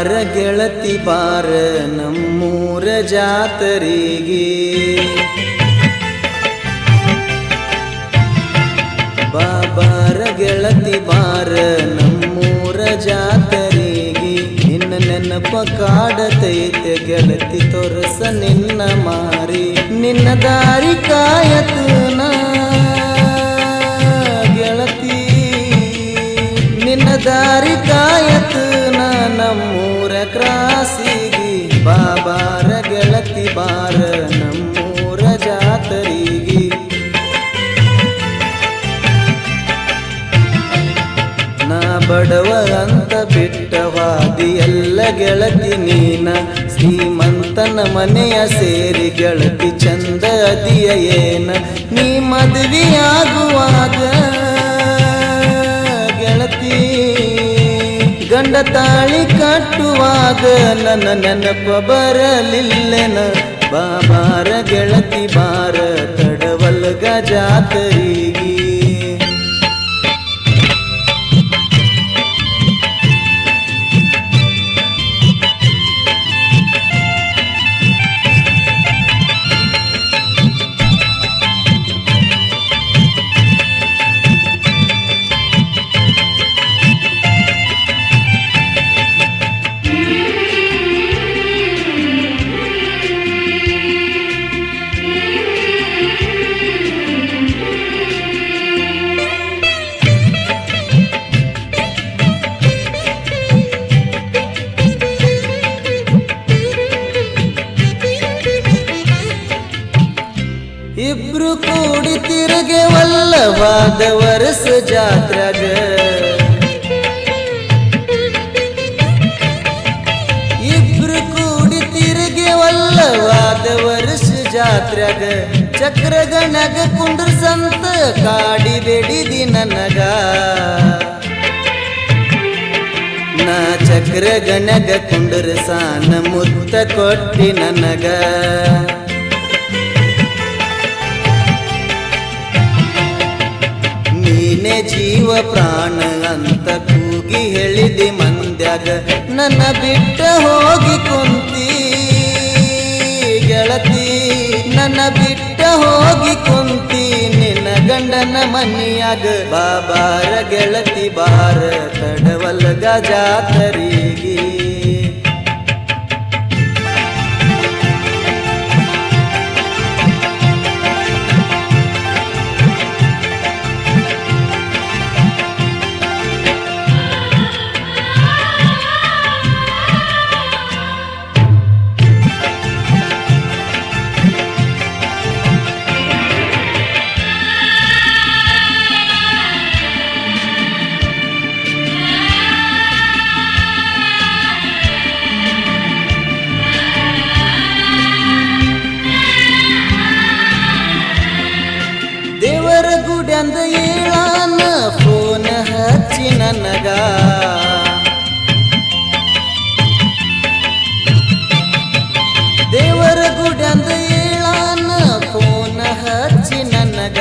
ಬಾಬಾರ ಗೆಳತಿ ಬಾರ ನಮ್ಮೂರ ಜಾತರಿಗೆ. ಬಾಬಾರ ಗೆಳತಿ ಬಾರ ನಮ್ಮೂರ ಜಾತರಿಗೆ. ನಿನ್ನ ನೆನಪ ಕಾಡತೈತೆ ಗೆಳತಿ ತೋರಸ ನಿನ್ನ ಮಾರಿ. ನಿನ್ನ ದಾರಿ ಕಾಯತನ ಗೆಳತಿ. ನಿನ್ನ ದಾರಿ ಕಾಯತನ ನಮ್ಮೂರ ಕ್ರಾಸಿಗಿ ಬಾಬಾರ ಗೆಳತಿ ಬಾರ ನಮ್ಮೂರ ಜಾತರಿಗೆ. ನಾ ಬಡವ ಅಂತ ಬಿಟ್ಟವಾದಿ ಎಲ್ಲ ಗೆಳತಿ ನೀನ. ಶ್ರೀಮಂತನ ಮನೆಯ ಸೇರಿ ಗೆಳತಿ ಚಂದ ಅದಿಯ ಏನ. ನೀ ಮದುವೆಯಾಗುವಾಗ ಗಂಡ ತಾಳಿ ಕಟ್ಟುವಾಗ ನನ್ನ ನೆನಪ ಬರಲಿಲ್ಲೆನ? ಬಾಬಾರ ಗೆಳತಿ ಬಾರ ತಡವಲ್ಗ ಜಾತರಿಗೆ ಇಬ್ರು ಕೂಡಿ ತಿರುಗೆ ವಲ್ಲವಾದ ವರ್ಷ ಜಾತ್ರೆಗ ಇಬ್ರು ಕೂಡಿ ತಿರುಗೆ ವಲ್ಲವಾದ ವರ್ಷ ಜಾತ್ರೆಗ ಚಕ್ರ ಗಣಗ ಕುಂಡ್ರ ಸಂತ ಕಾಡಿ ಬೆಡಿದಿ ನನಗ. ನಾ ಚಕ್ರ ಗಣಗ ಕುಂಡ್ರ ಸಾನ ಮುತ್ತ ಕೊಟ್ಟಿ ನನಗ. ನೀನೆ ಜೀವ ಪ್ರಾಣ ಅಂತ ಕೂಗಿ ಹೇಳಿದೆ ಮಂದ್ಯಾಗ. ನನ್ನ ಬಿಟ್ಟ ಹೋಗಿ ಕುಂತಿ ಗೆಳತಿ. ನನ್ನ ಬಿಟ್ಟ ಹೋಗಿ ಕುಂತಿ ನಿನ್ನ ಗಂಡನ ಮನಿಯಾಗ. ಬಾಬಾರ ಗೆಳತಿ ಬಾರ ತಡವಲ್ಗ ಜಾತರಿಗೆ. ಗುಡ್ಯಾಂದ ಏಳಾನ ಫೋನ್ ಹಚ್ಚಿ ನನಗ. ದೇವರ ಗುಡಂದ ಏಳಾನ ಫೋನ್ ಹಚ್ಚಿ ನನಗ.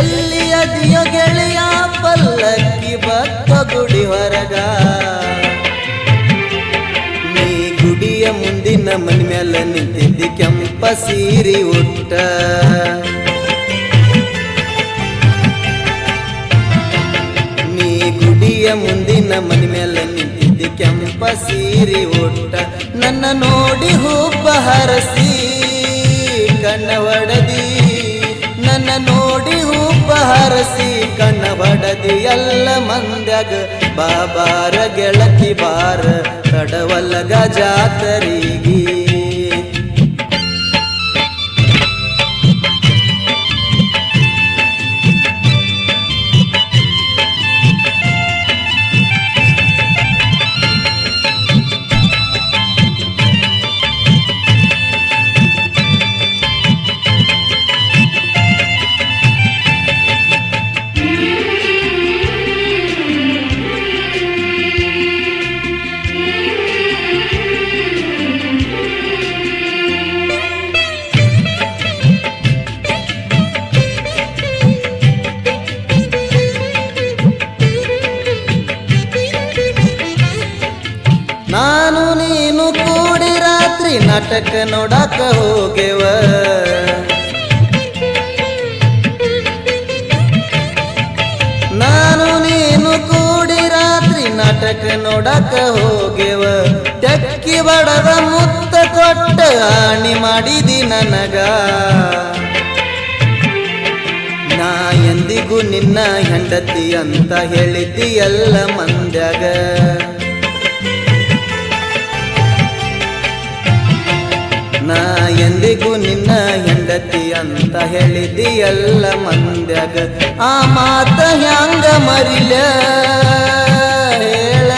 ಎಲ್ಲಿ ಅದಿಯೋ ಗೆಳೆಯ ಪಲ್ಲಕ್ಕಿ ಬತ್ತ ಗುಡಿ ಹೊರಗ. ನೀ ಗುಡಿಯ ಮುಂದಿನ ಮನ ಮೇಲೆ ನಿಂತಿದ್ದಿ ಕೆಂಪ ಸೀರಿ ಉಟ್ಟ. ಮುಂದಿನ ಮನೆ ಮೇಲೆ ನಿಂತಿದ್ದೆ, ಕೆಂಪ ಸೀರೆ ಒಟ್ಟ ನನ್ನ ನೋಡಿ ಹುಬ್ಬ ಹರಸಿ ಕಣ್ಣ ಒಡದಿ ನನ್ನ ನೋಡಿ ಹುಬ್ಬ ಹರಸಿ ಕಣ್ಣ ಒಡದಿ ಎಲ್ಲ ಮಂದ್ಯಾಗ. ಬಾಬಾರ ಗೆಳಕಿ ಬಾರ ಕಡವಲಗ ಜಾತರಿಗೆ. ನಾಟಕ ನೋಡಾಕ ಹೋಗೆವ ನಾನು ನೀನು ಕೂಡಿ ರಾತ್ರಿ ನಾಟಕ ನೋಡಾಕ ಹೋಗೆವ ಟಕ್ಕಿ ಬಡದ ಮುತ್ತ ಕೊಟ್ಟ ಆಣಿ ಮಾಡಿದಿ ನನಗ. ನಾ ಎಂದಿಗೂ ನಿನ್ನ ಹೆಂಡತಿ ಅಂತ ಹೇಳಿದ್ದಿ ಎಲ್ಲ ಮಂದ್ಯಾಗ. ನಾ ಎಂದಿಗೂ ನಿನ್ನ ಹೆಂಡತಿ ಅಂತ ಹೇಳಿದಿಯಲ್ಲ ಮಂದ್ಯಾಗ. ಆ ಮಾತ ಹ್ಯಾಂಗ ಮರಿಲ? ಹೇಳ.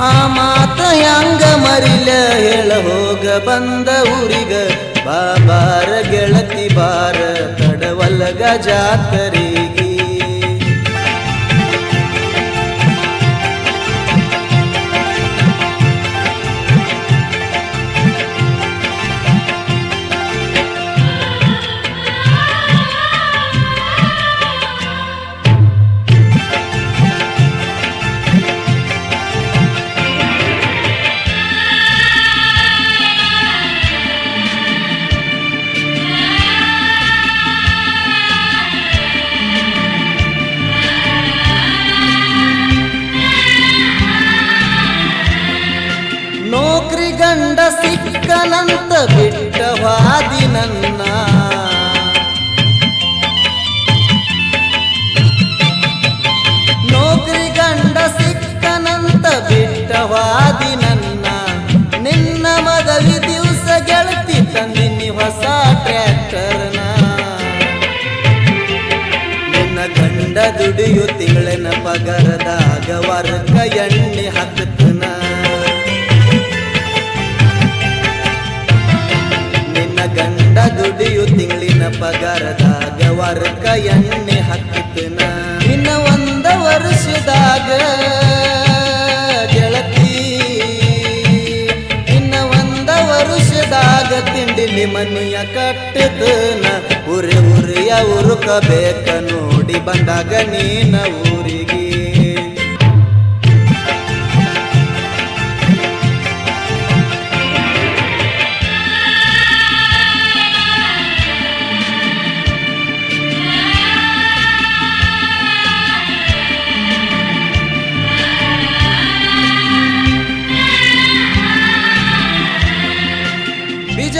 ಆ ಮಾತ ಹ್ಯಾಂಗ ಮರಿಲ? ಹೇಳ ಹೋಗ ಬಂದ ಊರಿಗ. ಬಾಬಾರ ಗೆಳತಿ ಬಾರ ತಡವಲ್ಲಗ ಜಾತರಿಗೆ ಗಂಡ ಸಿಕ್ಕನಂತ ಬಿಟ್ಟವಾದಿ ನನ್ನ. ನೌಕರಿ ಗಂಡ ಸಿಕ್ಕನಂತ ಬಿಟ್ಟವಾದಿ ನನ್ನ. ನಿನ್ನ ಮಗವಿ ದಿವಸ ಗೆಳತಿ ತಂದಿನಿ ಹೊಸ ಟ್ರ್ಯಾಕ್ಟರ್ನ. ನಿನ್ನ ಗಂಡ ದುಡಿಯು ತಿಂಗಳಿನ ಪಗರದಾಗ ತಿಂಗಳಿನ ವರ್ಕ ಎಣ್ಣೆ ಹಾಕುತ್ತನ ಇನ್ನ ಒಂದ ವರ್ಷದಾಗ ಗೆಳತಿ. ಇನ್ನ ಒಂದ ವರ್ಷದಾಗ ತಿಂಡಿಲಿ ಮನೆಯ ಕಟ್ಟತನ ಉರಿ ಉರಿಯ ಉರುಕಬೇಕ ನೋಡಿ ಬಂದಾಗ ನೀನ ಊರಿಗೆ.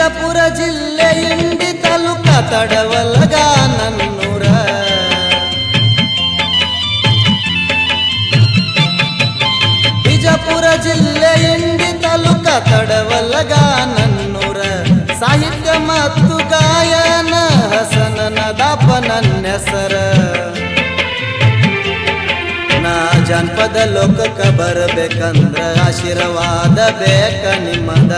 ಬಿಜಾಪುರ ಜಿಲ್ಲೆ ಇಂಡಿ ತಾಲೂಕ ತಡವಲ್ಗ ನನ್ನೂರ. ಬಿಜಾಪುರ ಜಿಲ್ಲೆ ಇಂಡಿ ತಾಲೂಕ ತಡವಲ್ಗ ನನ್ನೂರ. ಸಾಹಿತ್ಯ ಮತ್ತು ಗಾಯನ ಹಸನನ ದಾಪ ನನ್ನ ಹೆಸರ ನಾ ಜಾನಪದ ಲೋಕಕ್ಕೆ ಬರಬೇಕಂದ್ರ ಆಶೀರ್ವಾದ ಬೇಕ ನಿಮ್ಮದ.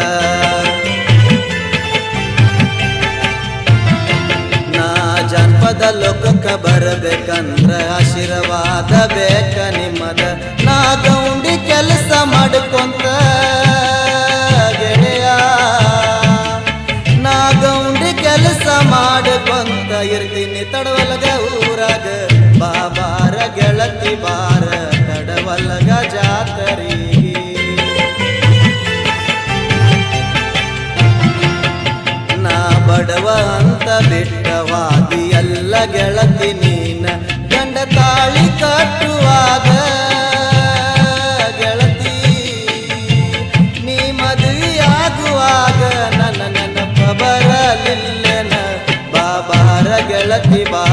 ಜಾನಪದ ಲೋಕಕ್ಕ ಬರಬೇಕಂದ್ರ ಆಶೀರ್ವಾದ ಬೇಕ ನಿಮ್ಮದ. ನಾ ಗೌಂಡಿ ಕೆಲಸ ಮಾಡ್ಕೊಂತ ಗೆಳೆಯ. ನಾ ಗೌಂಡಿ ಕೆಲಸ ಮಾಡ್ಕೊಂತ ಇರ್ತೀನಿ ತಡವಲ್ಲಗ ಊರಾಗ. ಬಾಬಾರ ಗೆಳತಿ ಬಾರ, ತಡವಲ್ಗ ಜಾತರಿಗೆ ಹೆಂಡತಿ ನೀನ ಗಂಡ ತಾಳಿ ಕಟ್ಟುವಾಗ ಗೆಳತಿ ನೀ ಮದುವೆಯಾಗುವಾಗ ನನ್ನ ನೆನಪ ಬರಲಿಲ್ಲನ? ಬಾಬಾರ ಗೆಳತಿ ಬಾ